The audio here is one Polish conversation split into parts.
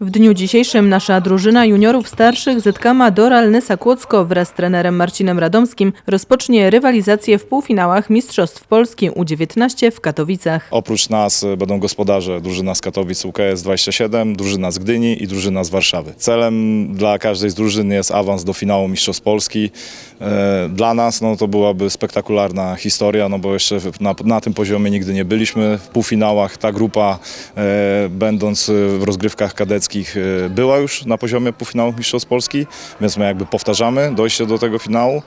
W dniu dzisiejszym nasza drużyna juniorów starszych Zetkama Doral Nysa Kłodzko wraz z trenerem Marcinem Radomskim rozpocznie rywalizację w półfinałach Mistrzostw Polski U19 w Katowicach. Oprócz nas e, będą gospodarze drużyna z Katowic UKS 27, drużyna z Gdyni i drużyna z Warszawy. Celem dla każdej z drużyn jest awans do finału Mistrzostw Polski. E, Dla nas no, to byłaby spektakularna historia, no bo jeszcze na, na tym poziomie nigdy nie byliśmy w półfinałach. Ta grupa, e, będąc w rozgrywkach kadeckich, e, była już na poziomie półfinałów Mistrzostw Polski, więc my jakby powtarzamy dojście do tego finału.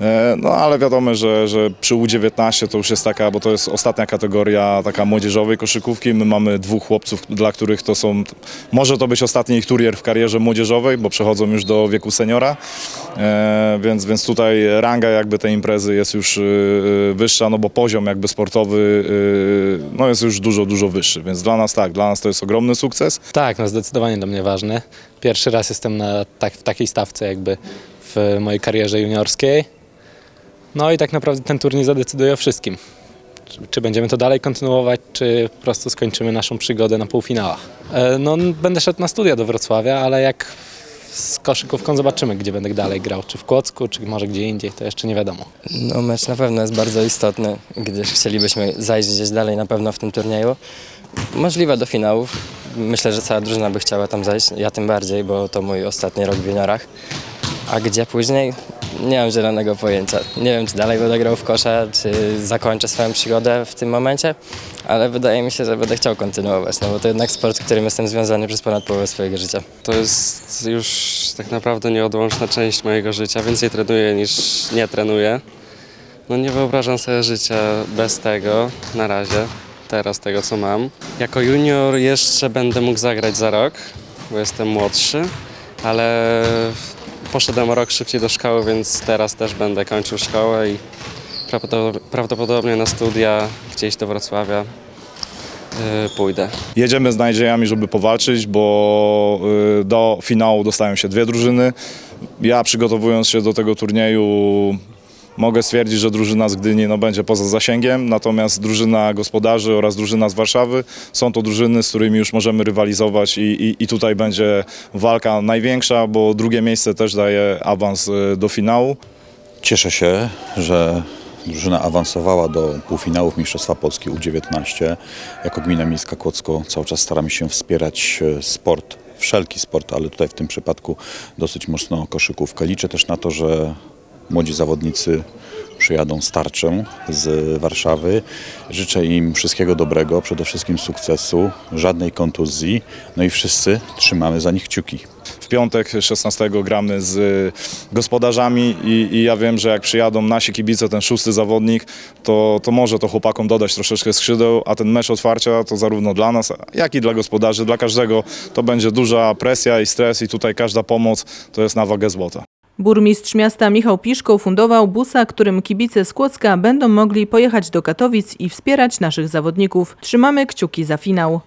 E, No ale wiadomo, że, że przy U19 to już jest taka, bo to jest ostatnia kategoria taka młodzieżowej koszykówki. My mamy dwóch chłopców, dla których to są, może to być ostatni ich turier w karierze młodzieżowej, bo przechodzą już do wieku seniora, e, więc, więc tutaj ranga jakby tej imprezy jest już wyższa, no bo poziom jakby sportowy no jest już dużo, dużo wyższy, więc dla nas tak, dla nas to jest ogromny sukces. Tak, no zdecydowanie dla mnie ważny. Pierwszy raz jestem na tak, w takiej stawce jakby w mojej karierze juniorskiej. No i tak naprawdę ten turniej zadecyduje o wszystkim. Czy, czy będziemy to dalej kontynuować, czy po prostu skończymy naszą przygodę na półfinałach. E, No, będę szedł na studia do Wrocławia, ale jak z koszykówką zobaczymy, gdzie będę dalej grał. Czy w Kłodzku, czy może gdzie indziej, to jeszcze nie wiadomo. No mecz na pewno jest bardzo istotny, gdyż chcielibyśmy zajść gdzieś dalej na pewno w tym turnieju. Możliwe do finałów. Myślę, że cała drużyna by chciała tam zajść, ja tym bardziej, bo to mój ostatni rok w juniorach. A gdzie później? Nie mam zielonego pojęcia. Nie wiem, czy dalej będę grał w kosza, czy zakończę swoją przygodę w tym momencie, ale wydaje mi się, że będę chciał kontynuować, no bo to jednak sport, którym jestem związany przez ponad połowę swojego życia. To jest już tak naprawdę nieodłączna część mojego życia. Więcej trenuję niż nie trenuję. No nie wyobrażam sobie życia bez tego na razie, teraz tego co mam. Jako junior jeszcze będę mógł zagrać za rok, bo jestem młodszy, ale poszedłem rok szybciej do szkoły, więc teraz też będę kończył szkołę i prawdopodobnie- na studia gdzieś do Wrocławia yy, pójdę. Jedziemy z nadziejami, żeby powalczyć, bo y, do finału dostają się dwie drużyny. Ja przygotowując się do tego turnieju mogę stwierdzić, że drużyna z Gdyni no, będzie poza zasięgiem, natomiast drużyna gospodarzy oraz drużyna z Warszawy są to drużyny, z którymi już możemy rywalizować i, i, i tutaj będzie walka największa, bo drugie miejsce też daje awans y, do finału. Cieszę się, że drużyna awansowała do półfinałów Mistrzostwa Polski U19. Jako Gmina Miejska Kłodzko cały czas staramy się wspierać e, sport, wszelki sport, ale tutaj w tym przypadku dosyć mocno koszykówkę. Liczę też na to, że młodzi zawodnicy przyjadą starczą z Warszawy. Życzę im wszystkiego dobrego, przede wszystkim sukcesu, żadnej kontuzji, no i wszyscy trzymamy za nich kciuki. W piątek 16 gramy z gospodarzami i, i ja wiem, że jak przyjadą nasi kibice, ten szósty zawodnik, to, to może to chłopakom dodać troszeczkę skrzydeł, a ten mecz otwarcia to zarówno dla nas, jak i dla gospodarzy, dla każdego to będzie duża presja i stres i tutaj każda pomoc to jest na wagę złota. Burmistrz miasta Michał Piszko ufundował busa, którym kibice z Kłodzka będą mogli pojechać do Katowic i wspierać naszych zawodników. Trzymamy kciuki za finał.